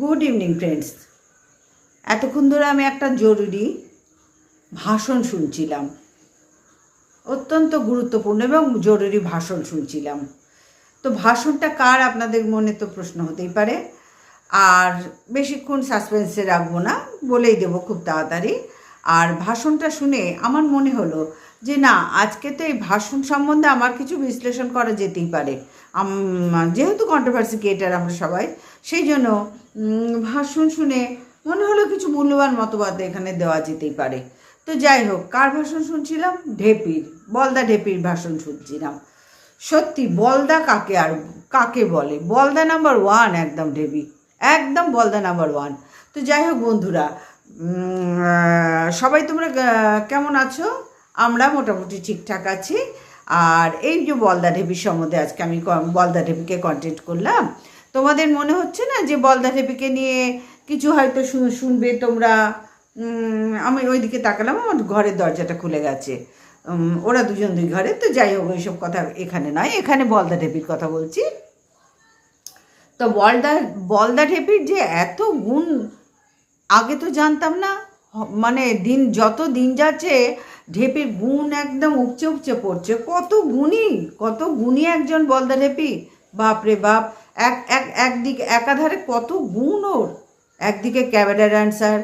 Good evening friends এতক্ষণ ধরে আমি একটা জরুরি ভাষণ শুনছিলাম। অত্যন্ত গুরুত্বপূর্ণ এবং জরুরি ভাষণ শুনছিলাম। তো ভাষণটা কার আপনাদের মনে তো প্রশ্ন হতেই পারে। আর বেশিক্ষণ সাসপেন্সে রাখব না, বলেই দেবো খুব তাড়াতাড়ি। আর ভাষণটা শুনে আমার মনে হলো যে না, আজকে তো এই ভাষণ সম্বন্ধে আমার কিছু বিশ্লেষণ করা যেতেই পারে। যেহেতু কন্ট্রোভার্সি ক্রিয়েটার আমরা সবাই, সেই জন্য ভাষণ শুনে মনে হলো কিছু মূল্যবান মতবাদ এখানে দেওয়া যেতেই পারে। তো যাই হোক, কার ভাষণ শুনছিলাম? ঢেপির, বলদা ঢেপির ভাষণ শুনছিলাম। সত্যি, বলদা কাকে আর কাকে বলে? বলদা নাম্বার ওয়ান একদম ঢেপি, একদম বলদা নাম্বার ওয়ান তো যাই হোক বন্ধুরা সবাই তোমরা কেমন আছো? আমরা মোটামুটি ঠিকঠাক আছি। আর এই যে বলদা ঢেপির সম্বন্ধে আজকে আমি বলদা ঢেপিকে কন্টেন্ট করলাম। তোমাদের মনে হচ্ছে না যে বলদা ঢেপিকে নিয়ে কিছু হয়তো শুনবে তোমরা? আমি ওইদিকে তাকালাম, আমার ঘরের দরজাটা খুলে গেছে। ওরা দুজন দুই ঘরে, তো যাই হোক, ওইসব কথা এখানে নয়। এখানে বলদা ঢেপির কথা বলছি। তো বলদা বলদা ঢেপির যে এত গুণ আগে তো জানতাম না মানে দিন যত দিন যাচ্ছে, ঢেপির গুণ একদম উপচে উপচে পড়ছে। কত গুণী কত গুণী একজন বলদা ঢেপি। বাপ রে বাপ, এক এক, একদিকে একাধারে কত গুণ ওর। একদিকে ক্যামেরা ড্যান্সার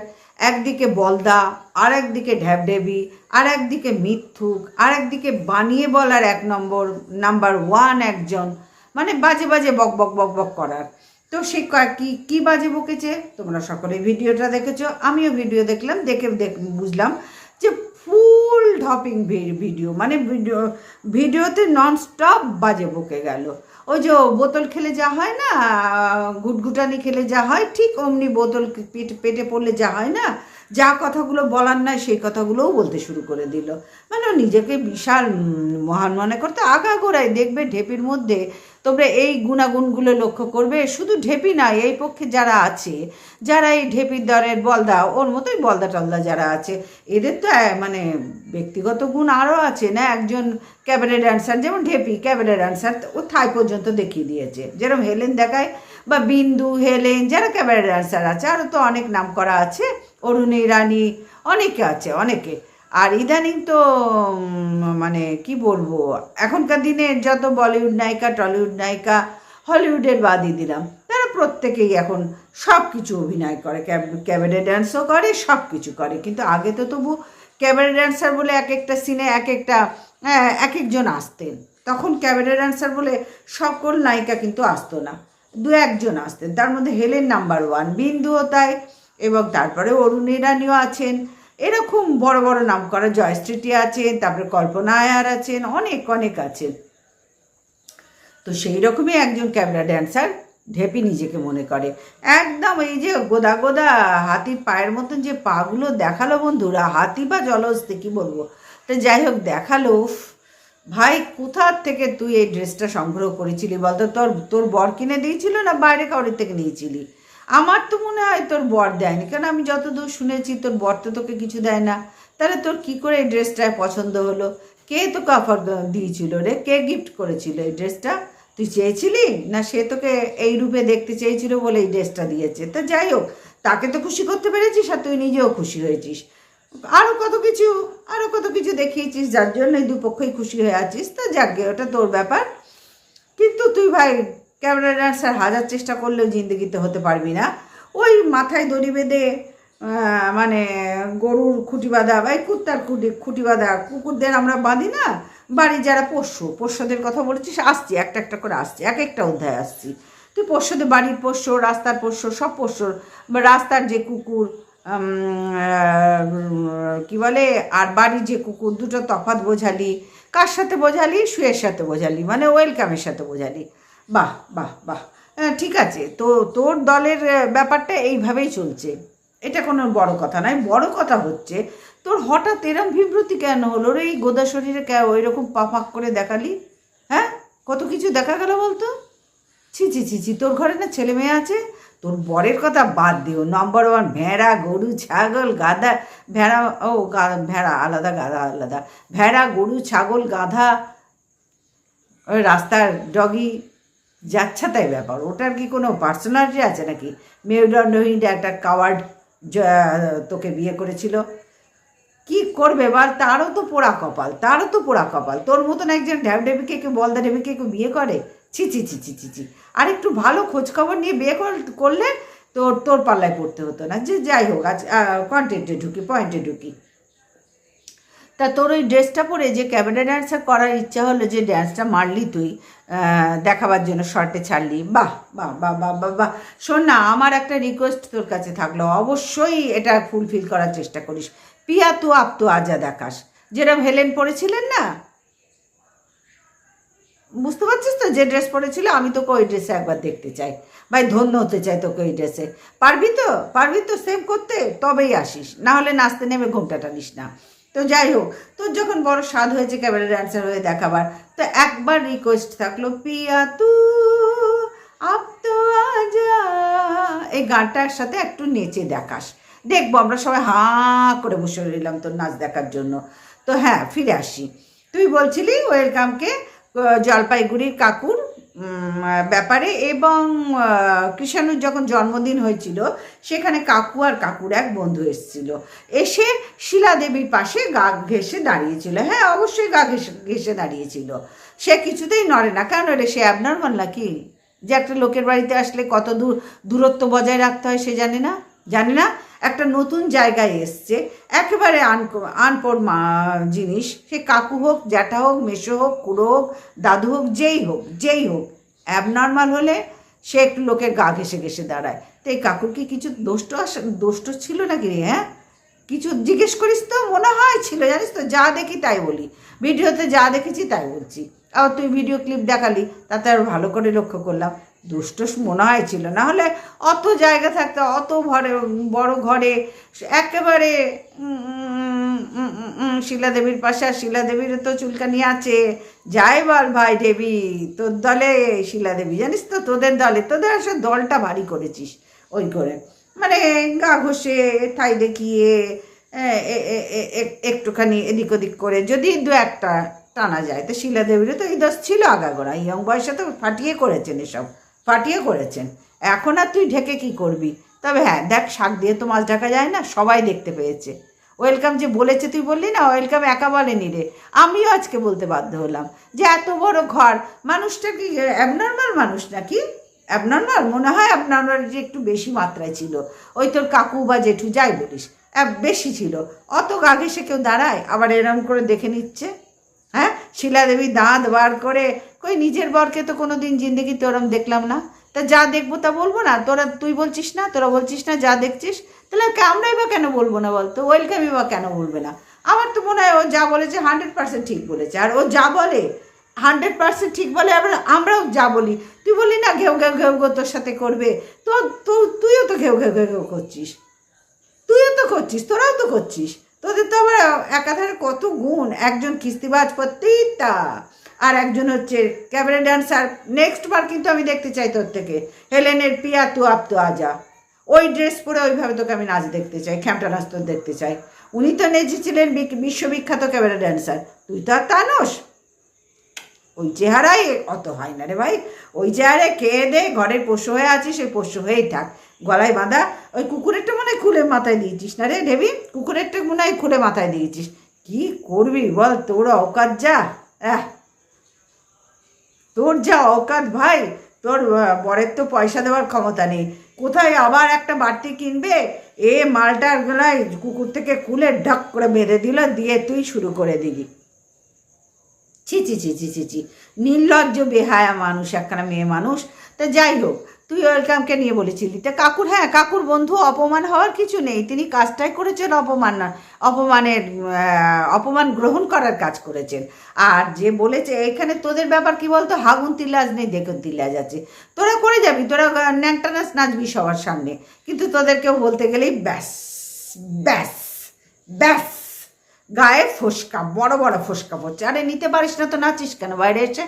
একদিকে বলদা, আর একদিকে ঢ্যাবঢেবি আর একদিকে মিথ্যুক, আর একদিকে বানিয়ে বলার এক নম্বর নাম্বার ওয়ান একজন। মানে বাজে বাজে বক বক বক বক করার। তো সে ক- কি বাজে বকেছে? তোমরা সকলে ভিডিওটা দেখেছ, আমিও ভিডিও দেখলাম, দেখে, দেখ, বুঝলাম যে ফুল ঢপিং ভিডিও মানে ভিডিও, ভিডিওতে ননস্টপ বাজে বকে গেল। ওই যে বোতল খেলে যা হয় না, গুটগুটানি খেলে যা হয়, ঠিক অমনি বোতল পেট পেটে পড়লে যা হয় না, যা কথাগুলো বলার নয় সেই কথাগুলোও বলতে শুরু করে দিল। মানে নিজেকে বিশাল মহান মনে করতে আগাগোড়ায় দেখবে ঢেপির মধ্যে তোমরা এই গুণাগুণগুলো লক্ষ্য করবে, শুধু ঢেপি না, এই পক্ষে যারা আছে, যারা এই ঢেপির দরের বলদা, ওর মতোই বলদা টলদা যারা আছে, এদের তো মানে ব্যক্তিগত গুণ আরও আছে না? একজন ক্যাবারে ড্যান্সার যেমন ঢেপি ক্যাবারে ড্যান্সার ও থাই পর্যন্ত দেখিয়ে দিয়েছে। যেরকম হেলেন দেখায়, বা বিন্দু, হেলেন, যারা ক্যাবারে ড্যান্সার আছে আরও তো অনেক নাম করা আছে, অরুণী, রানী, অনেকে আছে, অনেকে। আর ইদানিং তো মানে কি বলব এখনকার দিনে যত বলিউড নায়িকা টলিউড নায়িকা হলিউডের বাদই দিলাম। তারা প্রত্যেকেই এখন সব কিছু অভিনয় করে। ক্যাবারে ড্যান্সও করে সব কিছু করে। কিন্তু আগে তো তবু ক্যাবারে ড্যান্সার বলে এক একটা সিনে এক একটা হ্যাঁ, এক একজন আসতেন। তখন ক্যাবারে ড্যান্সার বলে সকল নায়িকা কিন্তু আসতো না। দু একজন আসতেন। তার মধ্যে হেলেন নাম্বার ওয়ান বিন্দুও তাই। এবং তারপরে অরুণ ইরানিও আছেন। এরকম বড় বড় নাম করা জয়শ্রীটি আছেন তারপরে কল্পনা আয়ার আছেন, অনেক অনেক আছেন। তো সেই রকমই একজন ক্যামেরা ড্যান্সার ঢেপি নিজেকে মনে করে। একদম এই যে গোদা গোদা হাতির পায়ের মতন যে পাগুলো দেখাল বন্ধুরা, হাতি বা জলহস্তি কী বলব? তো যাই হোক, দেখাল ভাই কোথার থেকে তুই এই ড্রেসটা সংগ্রহ করেছিলি বলতো? তোর তোর বর কিনে দিয়েছিল না বাইরে কাউরির থেকে নিয়েছিলি? আমার তো মনে হয় তোর বর দেয়নি। কারণ আমি যতদূর শুনেছি তোর বর তো তোকে কিছু দেয় না। তাহলে তোর কি করে এই ড্রেসটা পছন্দ হলো? কে তোকে অফার দিয়েছিল রে? কে গিফট করেছিল এই ড্রেসটা? তুই চেয়েছিলি? না সে তোকে এই রূপে দেখতে চেয়েছিল বলে এই ড্রেসটা দিয়েছে? তা যাই হোক, তাকে তো খুশি করতে পেরেছিস আর তুই নিজেও খুশি হয়েছিস। আরও কত কিছু আরও কত কিছু দেখিয়েছিস, যার জন্য দুপক্ষই খুশি হয়ে আছিস। তা যাকে ওটা তোর ব্যাপার। কিন্তু তুই ভাই ক্যামেরা ডান্সার হাজার চেষ্টা করলেও জিন্দগিতে হতে পারবি না। ওই মাথায় দড়ি বেঁধে মানে গরুর খুঁটি বাঁধা বা এই কুত্তার খুঁটি খুঁটি বাঁধা, কুকুরদের আমরা বাঁধি না, বাড়ির যারা পোষ্য, পোষ্যদের কথা বলেছিস, আসছি, একটা একটা করে আসছি, এক একটা অধ্যায় আসছি। তুই পোষ্যদের বাড়ির পোষ্য, রাস্তার পোষ্য, সব পোষ্যর বা রাস্তার যে কুকুর কি বলে, আর বাড়ির যে কুকুর, দুটো তফাৎ বোঝালি, কার সাথে বোঝালি শুয়ের সাথে বোঝালি মানে ওয়েলকামের সাথে বোঝালি। বাহ বাহ বাহ। ঠিক আছে, তো তোর দলের ব্যাপারটা এইভাবেই চলছে। এটা কোনো বড় কথা নয়, বড় কথা হচ্ছে, তোর হঠাৎ এরম বিব্রতি কেন হলো রে এই গোদা শরীরে কে ওই রকম পাপাক করে দেখালি? হ্যাঁ? কত কিছু দেখা গেল বলতো? ছি ছি ছি ছি, তোর ঘরে না ছেলে মেয়ে আছে? তোর বরের কথা বাদ দিও। নম্বর ওয়ান ভেড়া, গরু, ছাগল, গাধা, ভেড়া, ও ভেড়া, আলাদা, গাধা, আলাদা। ভেড়া, গরু, ছাগল, গাধা, ওই রাস্তার ডগি যাচ্ছা তাই ব্যাপার। ওটার কি কোনো পার্সোনালিটি আছে নাকি? মেরুদণ্ডহীন একটা কাওয়ার্ড তোকে বিয়ে করেছিল। কি করবে? বল তারও তো পোড়া কপাল, তারও তো পোড়া কপাল। তোর মতন একজন ড্যাব ডেবিকে কেউ, বলদা ডেবিকে কেউ বিয়ে করে? ছি ছি ছি ছি ছি ছি। আর একটু ভালো খোঁজখবর নিয়ে বিয়ে কর- করলে তোর তোর পাল্লায় পড়তে হতো না। যে, যাই হোক, আজ কন্টেন্টে ঢুকি পয়েন্টে ঢুকি। তা তোর ওই ড্রেসটা পরে যে ক্যাবারে ড্যান্সার করার ইচ্ছা হলো যে ড্যান্সটা মারলি তুই দেখাবার জন্য শর্টে ছাড়লি, বাহ বাহ বাহ বাহ বাহ বাহ। শোন না, আমার একটা রিকোয়েস্ট তোর কাছে থাকল, অবশ্যই এটা ফুলফিল করার চেষ্টা করিস। পিয়া তু আপ তু আজা দেখাস। যেরকম হেলেন পরেছিলেন না? বুঝতে পারছিস তো যে ড্রেস পরেছিল? আমি তোকে ওই ড্রেসে একবার দেখতে চাই। ভাই, ধন্য হতে চাই তোকে ওই ড্রেসে পারবি তো? পারবি তো? সেভ করতে? তবেই আসিস। না হলে নাচতে নেমে ঘুমটা টানিস না। তো যাই হোক তোর যখন বড় স্বাদ হয়েছে ক্যামেরা ড্যান্সার হয়ে দেখাবার, তো একবার রিকোয়েস্ট থাকল, পিয়া তু, আপ তো এই গানটার সাথে একটু নেচে দেখাস। দেখব আমরা সবাই হাঁ করে বসে রইলাম তোর নাচ দেখার জন্য। তো হ্যাঁ ফিরে আসি। তুই বলছিলি ওয়েলকামকে জলপাইগুড়ির কাকুর ব্যাপারে এবং কৃষাণুর যখন জন্মদিন হয়েছিল, সেখানে কাকু আর কাকুর এক বন্ধু এসেছিল। এসে শিলা দেবীর পাশে গা ঘেসে দাঁড়িয়েছিল। হ্যাঁ অবশ্যই গা ঘেসে ঘেসে দাঁড়িয়েছিল। সে কিছুতেই নড়ে না। কেন রে, সে অ্যাবনর্মাল নাকি? যে একটা লোকের বাড়িতে আসলে কত দূর, দূরত্ব বজায় রাখতে হয় সে জানে না? জানে না? একটা নতুন জায়গায় এসছে। একেবারে আন আনপড় মা, জিনিস। সে কাকু হোক, জ্যাঠা হোক মেশো হোক, কুড়ো হোক, দাদু হোক, যেই হোক যেই হোক অ্যাবনর্মাল হলে সে একটু লোকের গা ঘেসে ঘেসে দাঁড়ায়। তো এই কাকুর কি কিছু দোষ্ট দোষ্ট ছিল নাকি রে হ্যাঁ? কিছু জিজ্ঞেস করিস তো, মনে হয় ছিল, জানিস তো? যা দেখি তাই বলি। ভিডিওতে যা দেখেছি তাই বলছি। আবার তুই ভিডিও ক্লিপ দেখালি তাতে আর ভালো করে লক্ষ্য করলাম। দুষ্ট মনে হয় ছিল না হলে অত জায়গা থাকতে অত ঘরে বড় ঘরে একেবারে উম, উম, উম, উম, উম, শিলা দেবীর পাশে আর শিলা দেবীর তো চুলকানি আছে। যাই বল ভাই দেবী তোর দলে শিলা দেবী জানিস তো তোদের দলে তোদের আসলে দলটা ভারী করেছিস ওই করে। মানে গা ঘষে ঠাই দেখিয়ে একটুখানি এদিক ওদিক করে যদি দু একটা টানা যায়। তো শিলা দেবীরও তো এই দোষ ছিল আগাগোড়া। ইয়ং বয়সে তো ফাটিয়ে করেছেন এসব, ফাটিয়ে করেছেন। এখন আর তুই ঢেকে কি করবি? তবে হ্যাঁ দেখ, শাক দিয়ে তো মাছ ঢাকা যায় না, সবাই দেখতে পেয়েছে। ওয়েলকাম যে বলেছে তুই বললি না, ওয়েলকাম একা বলেনি রে। আমিও আজকে বলতে বাধ্য হলাম যে এত বড় ঘর, মানুষটা কি অ্যাবনর্মাল মানুষ নাকি? অ্যাবনর্মাল মনে হয় অ্যাবনর্মাল যে একটু বেশি মাত্রায় ছিল। ওই তোর কাকু বা জেঠু যাই বলিস বেশি ছিল। অত গা ঘেসে কেউ দাঁড়ায়? আবার এরম করে দেখে নিচ্ছে। হ্যাঁ? শিলাদেবী দাঁত বার করে, কই নিজের বরকে তো কোনো দিন জিন্দগিতে ওরম দেখলাম না। তা যা দেখব তা বলব না? তোরা, তুই বলছিস না? তোরা বলছিস না? যা দেখছিস? তাহলে আমরাই বা কেন বলব না বলতো ওয়েলকামই বা কেন বলবে না? আমার তো মনে হয় ও যা বলেছে হান্ড্রেড পার্সেন্ট ঠিক বলেছে। আর ও যা বলে, হান্ড্রেড পার্সেন্ট ঠিক বলে, আবার আমরাও যা বলি। তুই বললি না ঘেউ ঘেউ ঘেউ ঘেউ তোর সাথে করবে? তো, তুইও তো ঘেউ ঘেউ ঘেউ ঘেউ করছিস। তুইও তো করছিস, তোরাও তো করছিস। তোদের তো আবার একাধারে কত গুণ। একজন কিস্তিবাজ প্রত্যেকটা আর একজন হচ্ছে ক্যাবারে ডান্সার। নেক্সট বার কিন্তু আমি দেখতে চাই তোর থেকে। হেলেনের পিয়া তু আপ তু আজা ওই ড্রেস পরে ওইভাবে তোকে আমি নাচ দেখতে চাই, খ্যামটা নাচ তোর দেখতে চাই। উনি তো নেচেছিলেন বিশ্ববিখ্যাত ক্যাবারে ড্যান্সার তুই তো আর তা নস ওই চেহারাই অত হয় না রে ভাই। ওই চেহারায় খেয়ে দে, ঘরের পোষ্য হয়ে আছিস সেই পোষ্য হয়েই থাক। গলায় বাঁধা, ওই কুকুরেরটা মনে হয় খুলে মাথায় দিয়েছিস না রে দেবী? কুকুরেরটা মনে হয় খুলে মাথায় দিয়েছিস। কি করবি বল তোর অকাত যা? আহ! তোর যা অকাত ভাই, তোর বরের তো পয়সা দেওয়ার ক্ষমতা নেই। কোথায় আবার একটা বাড়তি কিনবে? এ মালটার গলায় কুকুর থেকে খুলে ঢক করে বেঁধে দিল, দিয়ে তুই শুরু করে দিলি। ছি ছি ছি ছি ছি ছি। নির্লজ্জ, বেহায়া মানুষ, একখানা মেয়ে মানুষ। তা যাই হোক, তুই ওয়েলকামকে নিয়ে বলেছিলি? তা কাকুর হ্যাঁ কাকুর বন্ধু, অপমান হওয়ার কিছু নেই। তিনি কাজটাই করেছেন অপমান না, অপমানের অপমান গ্রহণ করার কাজ করেছেন। আর যে বলেছে, এখানে তোদের ব্যাপার কি বলতো? হাগুন তিল্লাজ নেই, দেখুন তিল্লাজ আছে। তোরা করে যাবি, তোরা ন্যাংটা নাচ নাচবি সবার সামনে। কিন্তু তোদেরকেও বলতে গেলেই ব্যাস ব্যাস ব্যাস। গায়ে ফোসকা, বড় বড় ফোসকা পড়ছে। আরে নিতে পারিস না তো, নাচিস কেন? বাইরে এসে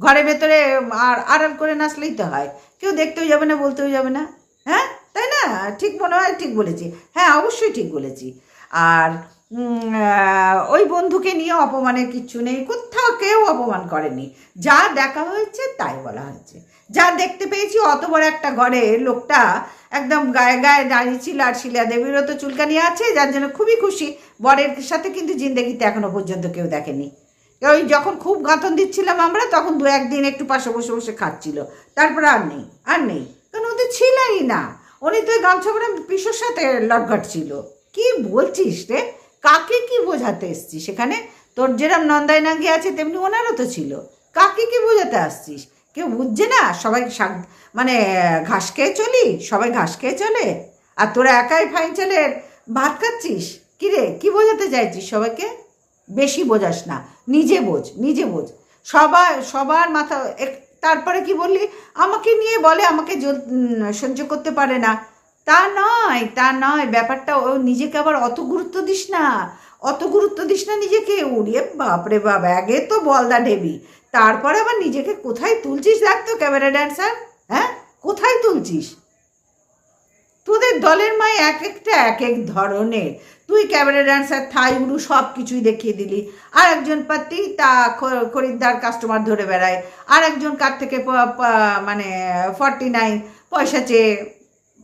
ঘরের ভেতরে আর আড়াল করে নাচলেই তো হয়। কেউ দেখতেও যাবে না, বলতেও যাবে না। হ্যাঁ? তাই না? ঠিক মনে হয়, ঠিক বলেছি। হ্যাঁ অবশ্যই ঠিক বলেছি। আর ওই বন্ধুকে নিয়ে অপমানের কিচ্ছু নেই, কোথাও কেউ অপমান করেনি। যা দেখা হয়েছে তাই বলা হয়েছে। যা দেখতে পেয়েছি, অত বড় একটা ঘরে লোকটা একদম গায়ে গায়ে দাঁড়িয়ে ছিল আর শিলা দেবীরও তো চুলকানি আছে, যার জন্য খুবই খুশি। বরের সাথে কিন্তু জিন্দগিতে এখনও পর্যন্ত কেউ দেখেনি। ওই যখন খুব গাঁথন দিচ্ছিলাম আমরা, তখন দু একদিন একটু পাশে বসে বসে খাচ্ছিল। তারপরে আর নেই আর নেই। কারণ ওদের ছিলই না। উনি তো গামছা করে পিসোর সাথে লটঘট ছিল। কি বলছিস রে? কাকে কি বোঝাতে এসছিস সেখানে? তোর যেরম নন্দাই নাঙ্গি আছে, তেমনি ওনারও তো ছিল। কাকে কি বোঝাতে আসছিস? কেউ বুঝছে না? সবাই শাক মানে ঘাস খেয়ে চলি? সবাই ঘাস খেয়ে চলে? আর তোরা একাই ফাইন চলে ভাত খাচ্ছিস? কি রে, কি বোঝাতে চাইছিস সবাইকে? বেশি বোঝাস না, নিজে বোঝ নিজে বোঝ। সবার সবার মাথা তারপরে কি বললি? আমাকে নিয়ে বলে, আমাকে সহ্য করতে পারে না। তা নয় তা নয়। ব্যাপারটা ও নিজেকে আবার অত গুরুত্ব দিস না। অত গুরুত্ব দিস না নিজেকে। উড়িয়ে বাপরে বাপ, আগে তো বলদা ডেবি তারপরে আবার নিজেকে কোথায় তুলছিস দেখ তো ক্যামেরা ড্যান্সার হ্যাঁ? কোথায় তুলছিস? তোদের দলের মায় এক একটা, এক এক ধরনের। তুই ক্যামেরা ড্যান্সার, থাই উড়ু সব কিছুই দেখিয়ে দিলি। আর একজন পাতি তা খরিদ্দার কাস্টমার ধরে বেড়ায়। আর একজন কার থেকে মানে ফর্টি নাইন পয়সা চেয়ে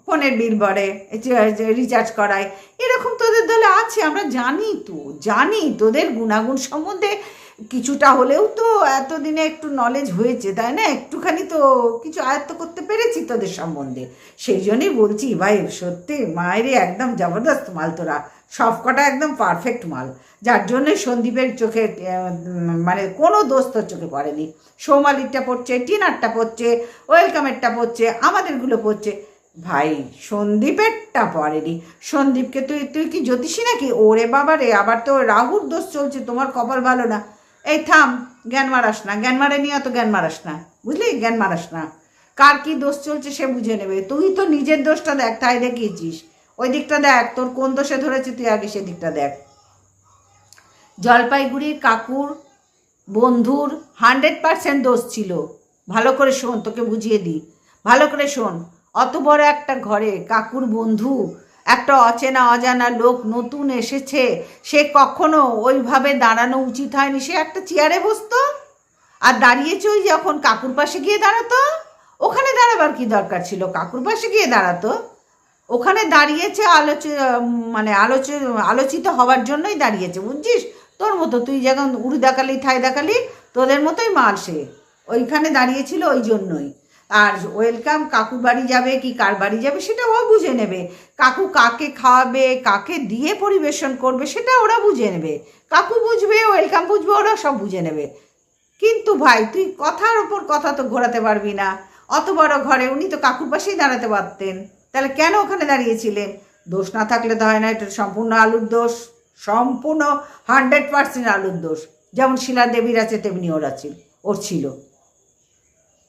ফোনের বিল ভরে রিচার্জ করায়। এরকম তোদের দলে আছে? আমরা জানি তো, জানি। তোদের গুণাগুণ সম্বন্ধে কিছুটা হলেও তো এতদিনে একটু নলেজ হয়েছে, তাই না? একটুখানি তো কিছু আয়ত্ত করতে পেরেছি তোদের সম্বন্ধে। সেই জন্যই বলছি, ভাই, সত্যি, মায়েরই একদম জবরদস্ত মাল তোরা। সব কটা একদম পারফেক্ট মাল। যার জন্য সন্দীপের চোখে মানে কোনো দোষ তোর চোখে পড়েনি। সৌমালিরটা পড়ছে, টিনারটা পড়ছে, ওয়েলকামেরটা পড়ছে, আমাদেরগুলো পড়ছে। ভাই, সন্দীপেরটা পড়েনি সন্দীপকে তুই তুই কি জ্যোতিষী নাকি? ওরে বাবা রে আবার তো রাহুর দোষ চলছে, তোমার কপাল ভালো না। এই থাম, জ্ঞান মারাস না। জ্ঞান মারে নিয়ে অত জ্ঞান মারাস না। বুঝলি? জ্ঞান মারাস না। কার কি দোষ চলছে সে বুঝে নেবে। তুই তো নিজের দোষটা দেখ, তাই দেখিয়েছিস। ওই দিকটা দেখ, তোর কোন দোষে ধরেছে তুই আগে সেদিকটা দেখ। জলপাইগুড়ির কাকুর বন্ধুর হান্ড্রেড পার্সেন্ট দোষ ছিল। ভালো করে শোন, তোকে বুঝিয়ে দিই। ভালো করে শোন অত বড় একটা ঘরে কাকুর বন্ধু, একটা অচেনা অজানা লোক নতুন এসেছে, সে কখনো ওইভাবে দাঁড়ানো উচিত হয়নি। সে একটা চেয়ারে বসতো আর দাঁড়িয়েছে ওই যখন কাকুর পাশে গিয়ে দাঁড়াতো। ওখানে দাঁড়াবার কি দরকার ছিল? কাকুর পাশে গিয়ে দাঁড়াতো। ওখানে দাঁড়িয়েছে আলোচ মানে আলোচ, আলোচিত হওয়ার জন্যই দাঁড়িয়েছে, বুঝছিস? তোর মতো তুই যখন উড়ি দেখালি থাই দেখালি, তোদের মতোই মাল সে। ওইখানে দাঁড়িয়েছিল ওই জন্যই। আর ওয়েলকাম কাকুর বাড়ি যাবে কি কার বাড়ি যাবে সেটা ও বুঝে নেবে। কাকু কাকে খাওয়াবে, কাকে দিয়ে পরিবেশন করবে সেটা ওরা বুঝে নেবে। কাকু বুঝবে ওয়েলকাম বুঝবে, ওরা সব বুঝে নেবে। কিন্তু ভাই, তুই কথার ওপর কথা তো ঘোরাতে পারবি না। অত বড় ঘরে উনি তো কাকুর পাশেই দাঁড়াতে পারতেন। তাহলে কেন ওখানে দাঁড়িয়েছিলেন? দোষ না থাকলে তো হয় না, এটা সম্পূর্ণ আলুর দোষ। সম্পূর্ণ হান্ড্রেড পার্সেন্ট আলুর দোষ। যেমন শিলা দেবীর আছে, তেমনি ওরা ছিল ওর ছিল।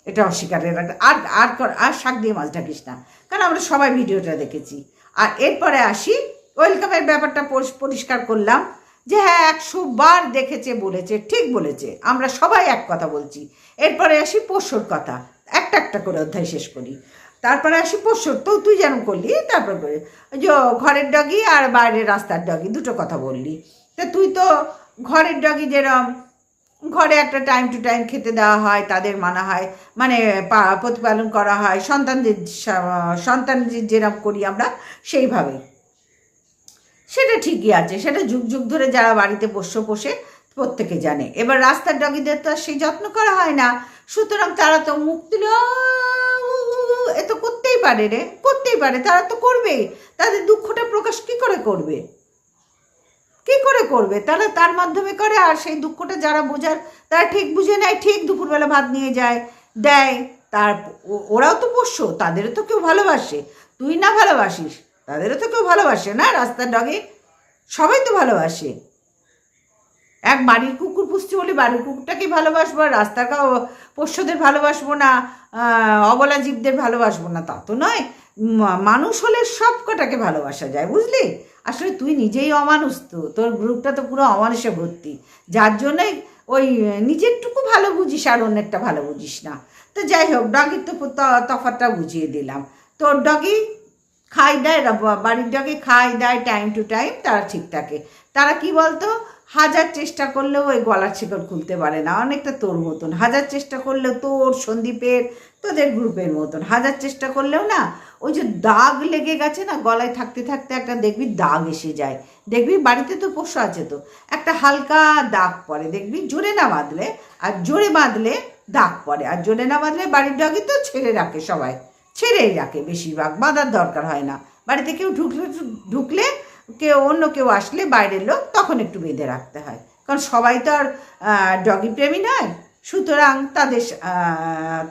এটা অস্বীকারের রাখ- আর আর কর- আর শাক দিয়ে মাছ ঢাকিস না। কারণ আমরা সবাই ভিডিওটা দেখেছি। আর এরপরে আসি, ওয়েলকামের ব্যাপারটা পরিষ্কার করলাম যে হ্যাঁ একশো বার দেখেছে, বলেছে, ঠিক বলেছে। আমরা সবাই এক কথা বলছি। এরপরে আসি পোষ্যর কথা। একটা একটা করে অধ্যায় শেষ করি। তারপরে আসি পোষ্যর। তো তুই যেন করলি, তারপর করে। যে ঘরের ডগি আর বাইরের রাস্তার ডগি, দুটো কথা বললি। তা তুই তো ঘরের ডগি যেরম ঘরে একটা টাইম টু টাইম খেতে দেওয়া হয় তাদের মানা হয় মানে প্রতিপালন করা হয় সন্তানদের সন্তানদের যেরকম করি আমরা সেইভাবেই সেটা ঠিকই আছে সেটা যুগ যুগ ধরে যারা বাড়িতে পোষ্য পোষে প্রত্যেকে জানে। এবার রাস্তার ডগিদের তো আর সেই যত্ন করা হয় না। সুতরাং তারা তো মুখ দিলে "আহ, উ, উ, উ", এ তো করতেই পারে রে করতেই পারে তারা তো করবেই। তাদের দুঃখটা প্রকাশ কি করে করবে? কি করে করবে? তারা তার মাধ্যমে করে আর সেই দুঃখটা যারা বোঝার, তারা ঠিক বুঝে নেয়, ঠিক দুপুরবেলা ভাত নিয়ে যায়, দেয়। তার ওরাও তো পোষ্য, তাদেরও তো কেউ ভালোবাসে। তুই না ভালোবাসিস, তাদেরও তো কেউ ভালোবাসে না? রাস্তার ডগে সবাই তো ভালোবাসে। এক বাড়ির কুকুর পুষছি বলে বাড়ির কুকুরটাকে ভালোবাসবো? আর রাস্তার পোষ্যদের ভালোবাসবো না? অবলা জীবদের ভালোবাসবো না? তা তো নয়। মানুষ হলে সব কটাকে ভালোবাসা যায়, বুঝলি? আসলে তুই নিজেই অমানুষ তো, তোর গ্রুপটা তো পুরো অমানুষে ভর্তি। যার জন্যই ওই নিজেরটুকু ভালো বুঝিস আর অন্যেরটা ভালো বুঝিস না। তো যাই হোক, ডগির তো ত- তফাৎটা বুঝিয়ে দিলাম। তোর ডগি খাই দেয় বাড়ির ডগে খাই দেয় টাইম টু টাইম, তারা ঠিক থাকে। তারা কি বলতো? হাজার চেষ্টা করলেও ওই গলার শিকড় খুলতে পারে না, অনেকটা তোর মতন। হাজার চেষ্টা করলেও তোর, সন্দীপের, তোদের গ্রুপের মতন। হাজার চেষ্টা করলেও না, ওই যে দাগ লেগে গেছে না, গলায় থাকতে থাকতে একটা দেখবি দাগ এসে যায়। দেখবি বাড়িতে তো পশু আছে তো, একটা হালকা দাগ পড়ে। দেখবি জোরে না বাঁধলে, আর জোরে বাঁধলে দাগ পড়ে। আর জোরে না বাঁধলে বাড়ির ডগি তো ছেড়ে রাখে সবাই। ছেড়েই রাখে, বেশিরভাগ বাঁধার দরকার হয় না। বাড়িতে কেউ ঢুকলে ঢুকলে কেউ অন্য কেউ আসলে বাইরের লোক, তখন একটু বেঁধে রাখতে হয়। কারণ সবাই তো আর ডগি প্রেমী নয়। সুতরাং তাদের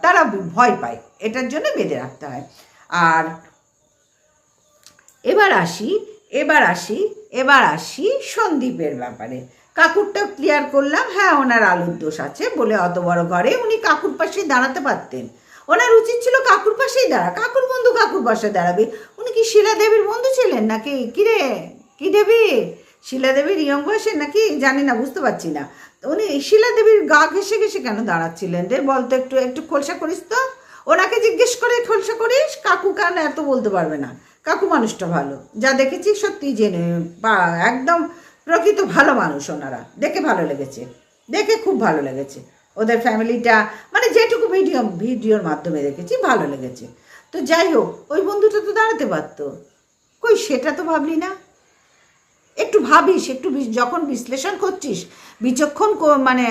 তারা ভয় পায়। এটার জন্য বেঁধে রাখতে হয়। আর এবার আসি এবার আসি এবার আসি সন্দীপের ব্যাপারে। কাকুরটা ক্লিয়ার করলাম হ্যাঁ ওনার আলুর দোষ আছে বলে অত বড় ঘরে উনি কাকুর পাশেই দাঁড়াতে পারতেন। ওনার উচিত ছিল কাকুর পাশেই দাঁড়া। কাকুর বন্ধু কাকুর পাশে দাঁড়াবে। উনি কি শিলা দেবীর বন্ধু ছিলেন নাকি? কিরে কি দেবী? শিলা দেবীর ইয়ং বয়সের নাকি? জানি না, বুঝতে পারছি না। উনি শিলা দেবীর গা ঘেসে ঘেসে কেন দাঁড়াচ্ছিলেন রে? বলতো একটু একটু খোলসা করিস তো। ওনাকে জিজ্ঞেস করে খোলসা করিস, কাকু কেন এত বলতে পারবে না। কাকু মানুষটা ভালো। যা দেখেছি সত্যি জেনে একদম প্রকৃত ভালো মানুষ ওনারা। দেখে ভালো লেগেছে। দেখে খুব ভালো লেগেছে। ওদের ফ্যামিলিটা মানে যেটুকু ভিডিও, ভিডিওর মাধ্যমে দেখেছি, ভালো লেগেছে। তো যাই হোক, ওই বন্ধুটা তো দাঁড়াতে পারতো। কই, সেটা তো ভাবলি না? একটু ভাবিস, একটু যখন বিশ্লেষণ করছিস, বিচক্ষণ মানে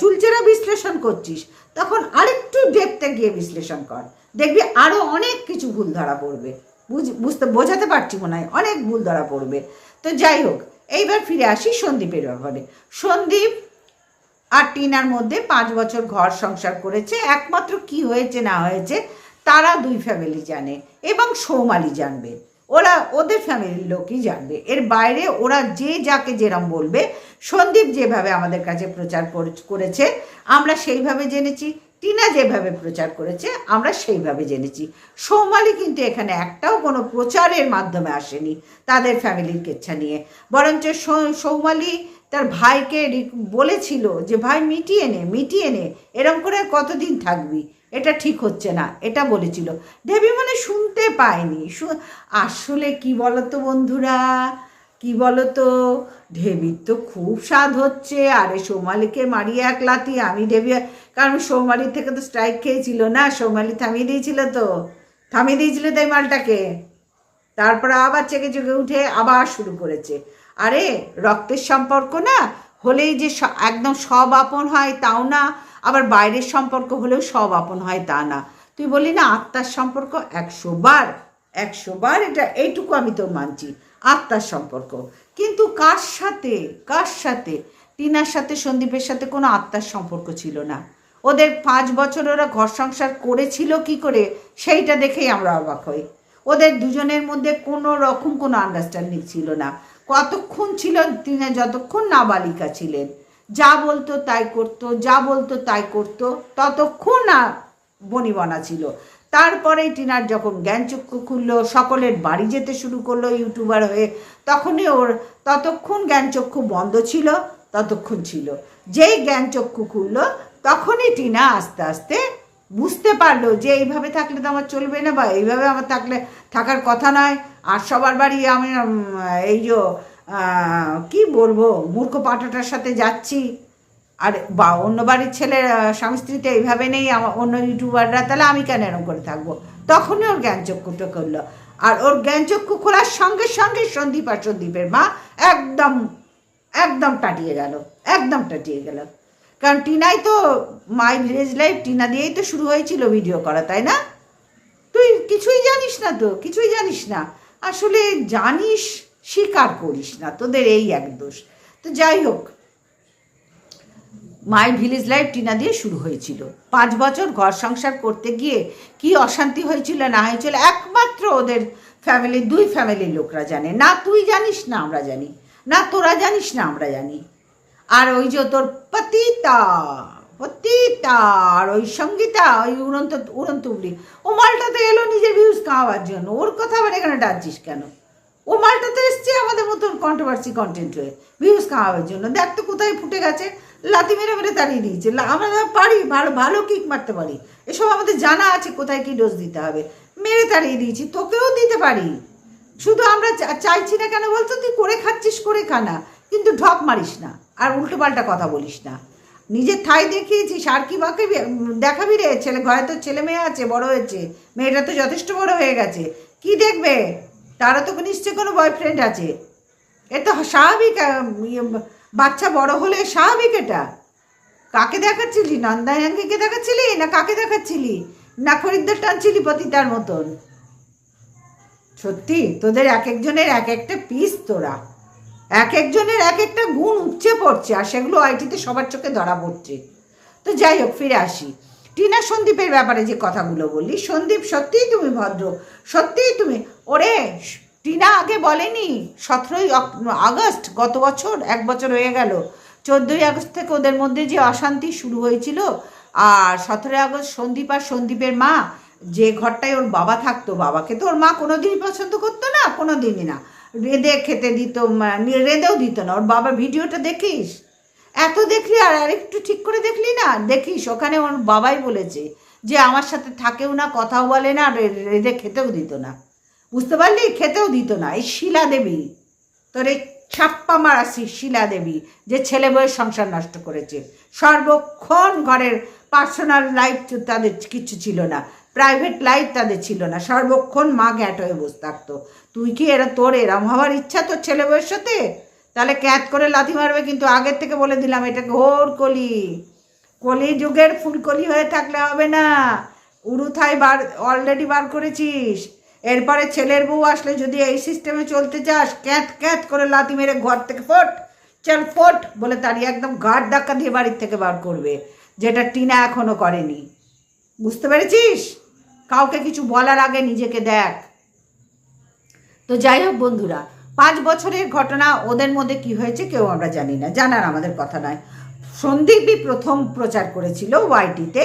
চুলচেরা বিশ্লেষণ করছিস, তখন আরেকটু ডেপতে গিয়ে বিশ্লেষণ কর। দেখবি আরও অনেক কিছু ভুল ধরা পড়বে। বুঝ, বুঝতে, বোঝাতে পারছি মনে হয়, অনেক ভুল ধরা পড়বে। তো যাই হোক, এইবার ফিরে আসি সন্দীপের ব্যাপারে সন্দীপ আর টিনার মধ্যে পাঁচ বছর ঘর সংসার করেছে। একমাত্র কি হয়েছে না হয়েছে, তারা দুই ফ্যামিলি জানে এবং সৌমালি জানবে। ওরা ওদের ফ্যামিলির লোকই জানবে। এর বাইরে ওরা যে যাকে যেরম বলবে, সন্দীপ যেভাবে আমাদের কাছে প্রচার করে- করেছে, আমরা সেইভাবে জেনেছি। টিনা যেভাবে প্রচার করেছে, আমরা সেইভাবে জেনেছি। সৌমালি কিন্তু এখানে একটাও কোনো প্রচারের মাধ্যমে আসেনি তাদের ফ্যামিলির কেচ্ছা নিয়ে। বরঞ্চ সৌমালি তার ভাইকে বলেছিল যে, ভাই, মিটিয়ে নে মিটিয়ে নে, এরম করে কতদিন থাকবি? এটা ঠিক হচ্ছে না। এটা বলেছিল। দেবী মানে শুনতে পায়নি। আসলে কি বলতো বন্ধুরা? কি বলতো? ঢেবির তো খুব স্বাদ হচ্ছে। আরে, সৌমালিকে মারিয়ে এক লাতি। আমি ঢেবি কারণ সৌমালি থেকে তো স্ট্রাইক খেয়েছিল না। সৌমালি থামিয়ে দিয়েছিল তো। থামিয়ে দিয়েছিল তাই মালটাকে। তারপরে আবার চেকে চেকে উঠে আবার শুরু করেছে। আরে, রক্তের সম্পর্ক না? হলেই যে একদম সব আপন হয় তাও না, আবার বাইরের সম্পর্ক হলেও সব আপন হয় তা না। তুই বলি না, আত্মার সম্পর্ক একশো বার একশো বার, এটা এইটুকু আমি তো মানছি, আত্মার সম্পর্ক। কিন্তু কার সাথে কার সাথে? টিনার সাথে, সন্দীপের সাথে কোনো আত্মার সম্পর্ক ছিল না। ওদের পাঁচ বছর ওরা ঘর সংসার করেছিল কি করে, সেইটা দেখেই আমরা অবাক হই। ওদের দুজনের মধ্যে কোনো রকম কোনো আন্ডারস্ট্যান্ডিং ছিল না। কতক্ষণ ছিল তিনি যতক্ষণ নাবালিকা ছিলেন। যা বলতো তাই করতো, যা বলতো তাই করতো, ততক্ষণ না বনিবনা ছিল। তারপরে টিনার যখন জ্ঞানচক্ষু খুললো, সকলের বাড়ি যেতে শুরু করল ইউটিউবার হয়ে, তখনই ওর ততক্ষণ জ্ঞানচক্ষু বন্ধ ছিল, ততক্ষণ ছিল। যেই জ্ঞানচক্ষু খুললো, তখনই টিনা আস্তে আস্তে বুঝতে পারল যে এইভাবে থাকলে তো আমার চলবে না বা এইভাবে আমার থাকলে, থাকার কথা নয়। আর সবার বাড়ি আমি এই যে কি বলব, মূর্খ পাটাটার সাথে যাচ্ছি। আর বা, অন্য বাড়ির ছেলে স্বামী স্ত্রীতে এইভাবে নেই, আমার অন্য ইউটিউবাররা, তাহলে আমি কেন এরকম করে থাকব? তখনই ওর জ্ঞানচক্ষুটা করল আর ওর জ্ঞানচক্ষু খোলার সঙ্গে সঙ্গে সন্দীপ আর সন্দীপের মা একদম একদম টাটিয়ে গেল, একদম টাটিয়ে গেল। কারণ টিনাই তো মাই ভিলেজ লাইফ, টিনা দিয়েই তো শুরু হয়েছিল ভিডিও করা, তাই না? তুই কিছুই জানিস না তো, কিছুই জানিস না। আসলে জানিস, স্বীকার করিস না, তোদের এই এক দোষ। তো যাই হোক মাই ভিলেজ লাইফ টিনা দিয়ে শুরু হয়েছিল। পাঁচ বছর ঘর সংসার করতে গিয়ে কি অশান্তি হয়েছিল, না হয়েছিল, একমাত্র ওদের ফ্যামিলির দুই ফ্যামিলির লোকরা জানে। না তুই জানিস, না আমরা জানি। না তোরা জানিস, না আমরা জানি। আর ওই যে তোর পতিতা। পতিতা আর ওই সঙ্গীতা, ওই উড়ন্ত উড়ন্ত উবলি ও মালটা তো এলো নিজের ভিউজ খাওয়ার জন্য। ওর কথা আবার এখানে ডাকছিস কেন? ও মালটা তো এসছে আমাদের মতন কন্ট্রোভার্সি কন্টেন্ট হয়ে ভিউজ খাওয়ার জন্য। দেখ তো কোথায় ফুটে গেছে। লাতি মেরে মেরে তাড়িয়ে দিয়েছে। আমরা পারি, ভালো ভালো কিক মারতে পারি। এসব আমাদের জানা আছে কোথায় কি ডোজ দিতে হবে। মেরে তাড়িয়ে দিয়েছি, তোকেও দিতে পারি। শুধু আমরা চাইছি না কেন বলতো? তুই করে খাচ্ছিস, করে খানা কিন্তু ঢপ মারিস না। আর উল্টোপাল্টা কথা বলিস না। নিজের থাই দেখিয়েছিস আর কি বাকি দেখাবি রে? ছেলে ঘরে তো ছেলে মেয়ে আছে বড় হয়েছে মেয়েটা তো যথেষ্ট বড় হয়ে গেছে। কি দেখবে? তারা তো নিশ্চয়ই কোনো বয়ফ্রেন্ড আছে। এ তো স্বাভাবিক ইয়ে, বাচ্চা বড় হলে স্বাভাবিক এটা। কাকে দেখাচ্ছিলি? নন্দায়াঙ্গিকে দেখাচ্ছিলি না কাকে দেখাচ্ছিলি? না খরিদ্দার টানছিলি পতিতার মতন? সত্যি তোদের এক একজনের এক একটা পিস তোরা। এক একজনের এক একটা গুণ উপচে পড়ছে আর সেগুলো আইটিতে সবার চোখে ধরা পড়ছে। তো যাই হোক, ফিরে আসি। টিনা সন্দীপের ব্যাপারে যে কথাগুলো বললি, সন্দীপ, সত্যিই তুমি ভদ্র। সত্যিই তুমি, ওরে, টিনা আগে বলেনি, সতেরোই আগস্ট, গত বছর, এক বছর হয়ে গেল। চোদ্দোই আগস্ট থেকে ওদের মধ্যে যে অশান্তি শুরু হয়েছিল, আর সতেরোই আগস্ট সন্দীপ আর সন্দীপের মা, যে ঘরটায় ওর বাবা থাকতো, বাবাকে তো ওর মা কোনোদিনই পছন্দ করতো না কোনো দিনই না। রেঁধে খেতে দিত রেঁধেও দিত না। ওর বাবার ভিডিওটা দেখিস? এত দেখলি আর আরেকটু ঠিক করে দেখলি না? দেখিস, ওখানে ওর বাবাই বলেছে যে আমার সাথে থাকেও না, কথাও বলে না রেঁধে খেতেও দিত না। বুঝতে পারলি? খেতেও দিত না। এই শিলা দেবী, তোর এই ছাপ্পা মারা শি- শিলা দেবী, যে ছেলে বউয়ের সংসার নষ্ট করেছে। সর্বক্ষণ ঘরের পার্সোনাল লাইফ তাদের কিছু ছিল না প্রাইভেট লাইফ তাদের ছিল না। সর্বক্ষণ মা গ্যাট হয়ে বসে থাকতো। তুই কি এরা তোর? এরম হওয়ার ইচ্ছা তোর ছেলে বউয়ের সাথে? তাহলে ক্যাত করে লাথি মারবে কিন্তু আগের থেকে বলে দিলাম এটা ঘোর কলি। কলি যুগের ফুলকলি হয়ে থাকলে হবে না। উরুথাই বার অলরেডি বার করেছিস। এরপরে ছেলের বউ আসলে যদি এই সিস্টেমে চলতে চাস, ক্যাত, ক্যাঁত করে লাথি মেরে ঘর থেকে ফোট, চল ফোট বলে তাড়িয়ে একদম গাঢ় ধাক্কা দিয়ে বাড়ির থেকে বার করবে, যেটা টিনা এখনও করেনি। বুঝতে পেরেছিস? কাউকে কিছু বলার আগে নিজেকে দেখ। তো যাই হোক বন্ধুরা, পাঁচ বছরের ঘটনা, ওদের মধ্যে কি হয়েছে কেউ আমরা জানি না, জানার আমাদের কথা নয়। সন্দীপই প্রথম প্রচার করেছিল ওয়াইটিতে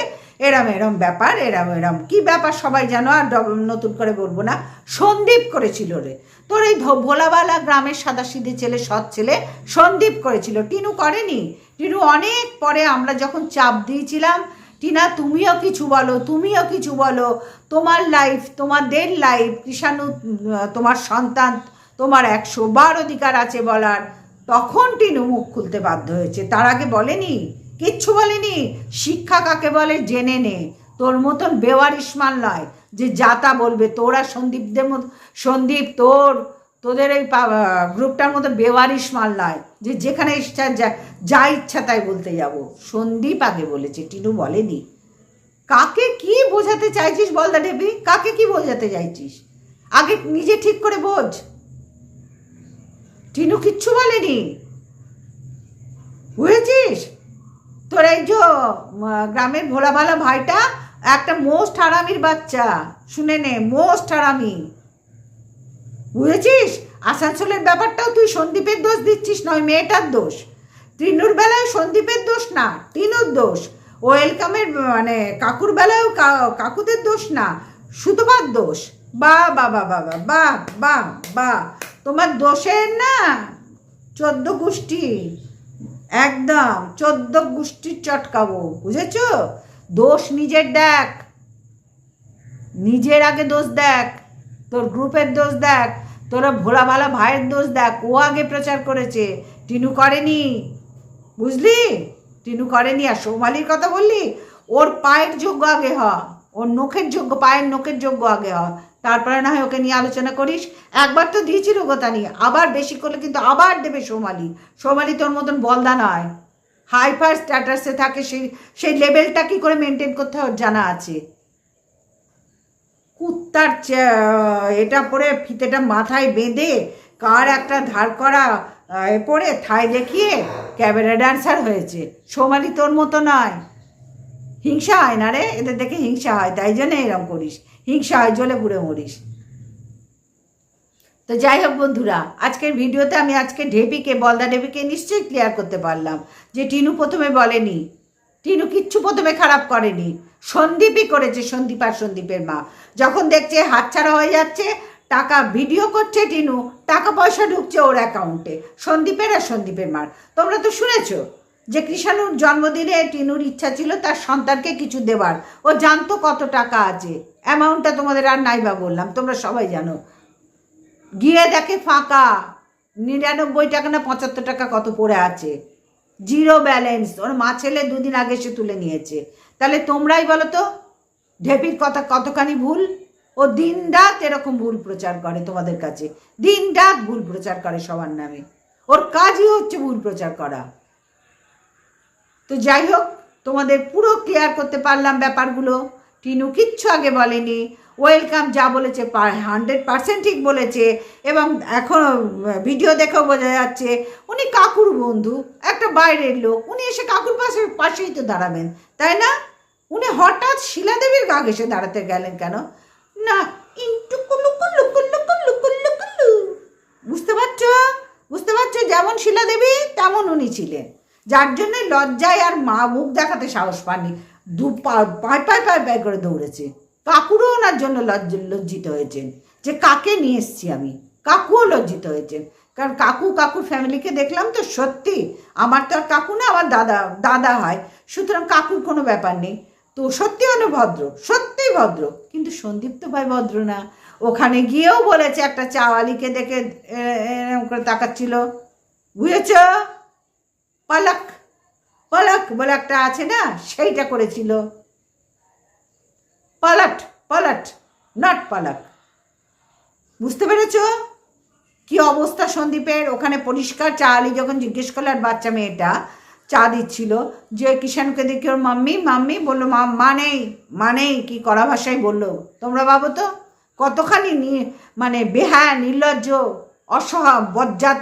এরম এরম ব্যাপার, এরম এরম, কি ব্যাপার সবাই জানো, আর নতুন করে বলব না, সন্দীপ করেছিল রে তোর এই ভোলাবালা গ্রামের সাদা সাদাসিধে ছেলে, সৎ ছেলে, সন্দীপ করেছিল। টিনু করেনি। টিনু অনেক পরে আমরা যখন চাপ দিয়েছিলাম টিনা, তুমিও কিছু বলো, তুমিও কিছু বলো। তোমার লাইফ তোমাদের লাইফ কৃষাণু তোমার সন্তান, তোমার একশো বার অধিকার আছে বলার। তখন টিনু মুখ খুলতে বাধ্য হয়েছে। তার আগে বলেনি, কিচ্ছু বলেনি। শিক্ষা কাকে বলে জেনে নে। তোর মতন বেওয়ারিশ মাল নয় যে যাতা বলবে। তোরা সন্দীপদের মতো সন্দীপ, তোর, তোদের এই গ্রুপটার মতো বেওয়ারিশ মাল নয়। যে যেখানে ইচ্ছা যা ইচ্ছা তাই বলতে যাব। সন্দীপ আগে বলেছে, টিনু বলেনি। কাকে কি বোঝাতে চাইছিস বল দা দেবী? কাকে কি বোঝাতে চাইছিস? আগে নিজে ঠিক করে বোঝ। টিনু কিচ্ছু বলেনি। বুঝেছিস? তোর এই যে গ্রামের ভোলা ভালা ভাইটা, একটা মোস্ট হারামির বাচ্চা। শুনে নে, মোস্ট হারামি। বুঝেছিস? আসানসোলের ব্যাপারটাও তুই সন্দীপের দোষ দিচ্ছিস নয়, মেয়েটার দোষ। তৃণুর বেলায় সন্দীপের দোষ না তৃণুর দোষ। ওয়েলকামের মানে কাকুর বেলায়ও কাকুদের দোষ না সুতোবার দোষ। বা বা বা বা বা বা বা বা। তোমার দোষের না চোদ্দ গোষ্ঠী। একদম, চোদ্দ গোষ্ঠীর চটকাবো, বুঝেছ? দোষ নিজের দেখ। নিজের আগে দোষ দেখ, তোর গ্রুপের দোষ দেখ। তোরা ভোলা ভালা ভাইয়ের দোষ দেখ, ও আগে প্রচার করেছে। টিনু করেনি। বুঝলি? টিনু করেনি। আর সৌমালির কথা বললি? ওর পায়ের যোগ্য আগে হ। ওর নখের যোগ্য, পায়ের নখের যোগ্য আগে হ। তারপরে না হয় ওকে নিয়ে আলোচনা করিস। একবার তো দিয়েছিল গোতা নিয়ে। আবার বেশি করলে কিন্তু আবার দেবে সৌমালি। সোমালি তোর মতন বলদা নয়। হাইপার স্ট্যাটাসে থাকে সেই সেই লেভেলটা কী করে মেনটেন করতে হয় জানা আছে। কুত্তার এটা পরে ফিতেটা মাথায় বেঁধে কার একটা ধার করা এ পরে থাই দেখিয়ে ক্যামেরা ড্যান্সার হয়েছে। সোমালি তোর মতো নয়। হিংসা হয় না রে? এদের দেখে হিংসা হয়, তাই জন্য এরকম করিস। হিংসা হয়, জ্বলে পুড়ে মরিস। তো যাই হোক বন্ধুরা, আজকের ভিডিওতে আমি আজকে ঢেপিকে বলদা ঢেপিকে নিশ্চয়ই ক্লিয়ার করতে পারলাম যে টিনু প্রথমে বলেনি টিনু কিচ্ছু প্রথমে খারাপ করেনি। সন্দীপই করেছে সন্দীপ আর সন্দীপের মা। যখন দেখছে হাতছাড়া হয়ে যাচ্ছে, টাকা ভিডিও করছে টিনু, টাকা পয়সা ঢুকছে ওর অ্যাকাউন্টে সন্দীপের আর সন্দীপের মার। তোমরা তো শুনেছো যে কৃষাণুর জন্মদিনে টিনুর ইচ্ছা ছিল তার সন্তানকে কিছু দেবার ও জানতো কত টাকা আছে। অ্যামাউন্টটা তোমাদের আর নাই বা বললাম, তোমরা সবাই জানো। গিয়ে দেখে ফাঁকা। নিরানব্বই টাকা না পঁচাত্তর টাকা কত পড়ে আছে। Zero balance. ওর মা ছেলে দুদিন আগে সে তুলে নিয়েছে। তাহলে তোমরাই বলো তো, ঢেপির কথা কতখানি ভুল? ও দিন রাত এরকম ভুল প্রচার করে তোমাদের কাছে। দিন রাত ভুল প্রচার করে সবার নামে। ওর কাজই হচ্ছে ভুল প্রচার করা। তো যাই হোক, তোমাদের পুরো ক্লিয়ার করতে পারলাম ব্যাপারগুলো। টিনু কিচ্ছু আগে বলেনি। ওয়েলকাম যা বলেছে হান্ড্রেড পার্সেন্ট ঠিক বলেছে এবং এখন ভিডিও দেখেও বোঝা যাচ্ছে উনি কাকুর বন্ধু, একটা বাইরের লোক, উনি এসে কাকুর পাশে, পাশেই তো দাঁড়াবেন, তাই না? উনি হঠাৎ শিলাদেবীর গা এসে দাঁড়াতে গেলেন কেন? না বুঝতে পারছ? বুঝতে পারছ? যেমন শিলাদেবী, তেমন উনি ছিলেন। যার জন্য লজ্জায় আর মা মুখ দেখাতে সাহস পাননি। দু পায় পায় পায় পায় করে দৌড়েছে। কাকুরও ওনার জন্য লজ্জ, লজ্জিত হয়েছেন। যে কাকে নিয়ে এসছি আমি? কাকুও লজ্জিত হয়েছেন। কারণ কাকু কাকুর ফ্যামিলিকে দেখলাম তো সত্যি, আমার তো আর কাকু না, আমার দাদা দাদা হয়। সুতরাং কাকুর কোনো ব্যাপার নেই। তো সত্যি হলো ভদ্র, সত্যি ভদ্র। কিন্তু সন্দীপ তো ভাই ভদ্র না। ওখানে গিয়েও বলেছে, একটা চাওয়ালিকে দেখে এ- এরম করে তাকাচ্ছিল। বুঝেছ? পালক পালক বলে একটা আছে না, সেইটা করেছিল। পালট পালট, নট পালক বুঝতে পেরেছ? কি অবস্থা সন্দীপের? ওখানে পরিষ্কার চা আলি যখন জিজ্ঞেস করল, আর বাচ্চা মেয়েটা চা দিচ্ছিল, যে কিষাণকে দেখে ওর মাম্মি মাম্মি বলল, মা মা নেই মা নেই। কি কড়া ভাষায় বলল, তোমরা ভাবো তো, কতখানি মানে বেহা নির্লজ্জ অসহা বজ্জাত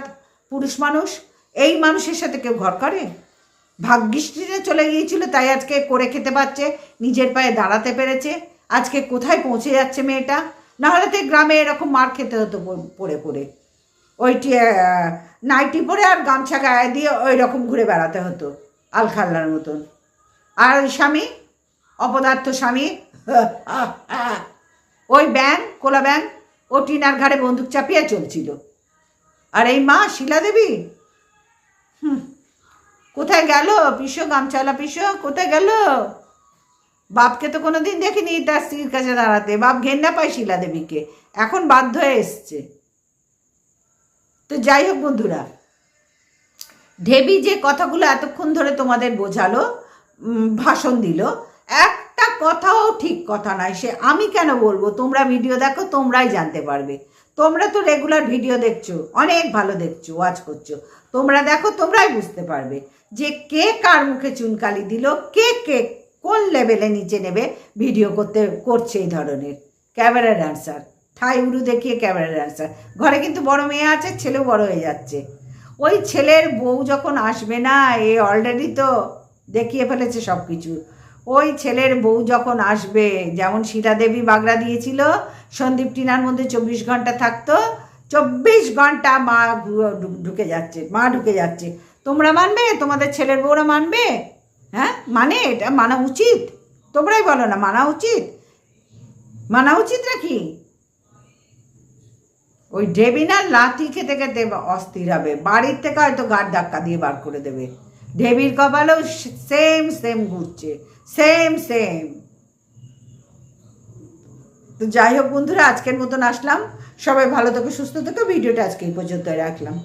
পুরুষ মানুষ, এই মানুষের সাথে কেউ ঘর করে? ভাগ্যিষ্টিতে চলে গিয়েছিল, তাই আজকে করে খেতে পারছে, নিজের পায়ে দাঁড়াতে পেরেছে। আজকে কোথায় পৌঁছে যাচ্ছে মেয়েটা? নাহলে তো গ্রামে এরকম মার খেতে হতো পড়ে পড়ে। ওইটি নাইটি পরে আর গামছা গায়ে দিয়ে ওই রকম ঘুরে বেড়াতে হতো, আলখাল্লার মতন। আর ওই স্বামী, অপদার্থ স্বামী, ওই ব্যাং কোলা ব্যাং ও টিনার ঘাড়ে বন্দুক চাপিয়ে চলছিল। আর এই মা, শিলা দেবী? হুম, কোথায় গেল? পিসো গামছালা পিসো, কোথায় গেল? বাপকে তো কোনো দিন দেখিনি তার স্ত্রীর কাছে দাঁড়াতে। বাপ ঘেন্না পায় শিলা দেবীকে। এখন বাধ্য হয়ে এসছে। তো যাই হোক বন্ধুরা ঢেবি যে কথাগুলো এতক্ষণ ধরে তোমাদের বোঝালো ভাষণ দিল, একটা কথাও ঠিক কথা নয়, সে আমি কেন বলব? তোমরা ভিডিও দেখো, তোমরাই জানতে পারবে। তোমরা তো রেগুলার ভিডিও দেখছ, অনেক ভালো দেখছ ওয়াচ করছ। তোমরা দেখো, তোমরাই বুঝতে পারবে যে কে কার মুখে চুনকালি দিল, কে কে কোন লেভেলে নিচে নেবে ভিডিও করতে, করছে এই ধরনের? Camera dancer. ঠাই উড়ু দেখিয়ে ক্যামেরা ডান্সার। ঘরে কিন্তু বড় মেয়ে আছে, ছেলেও বড় হয়ে যাচ্ছে। ওই ছেলের বউ যখন আসবে না, এ অলরেডি তো দেখিয়ে ফেলেছে সব কিছু ওই ছেলের বউ যখন আসবে, যেমন সীতা দেবী বাগড়া দিয়েছিল, সন্দীপ টিনার মধ্যে চব্বিশ ঘণ্টা থাকতো, চব্বিশ ঘণ্টা মা ঢুকে যাচ্ছে, মা ঢুকে যাচ্ছে। তোমরা মানবে? তোমাদের ছেলের বউরা মানবে? হ্যাঁ? মানে এটা মানা উচিত? তোমরাই বলো না, মানা উচিত? মানা উচিত নাকি ওই ডেবিনার লাথি খেতে খেতে অস্থির হবে। বাড়ির থেকে হয়তো গাড় ধাক্কা দিয়ে বার করে দেবে। ঢেবির কপালেও সেম সেম ঘুরছে। সেম সেম তো যাই হোক বন্ধুরা, আজকের মতন আসলাম। সবাই ভালো থেকো, সুস্থ থেকো। ভিডিওটা আজকে এই পর্যন্ত রাখলাম।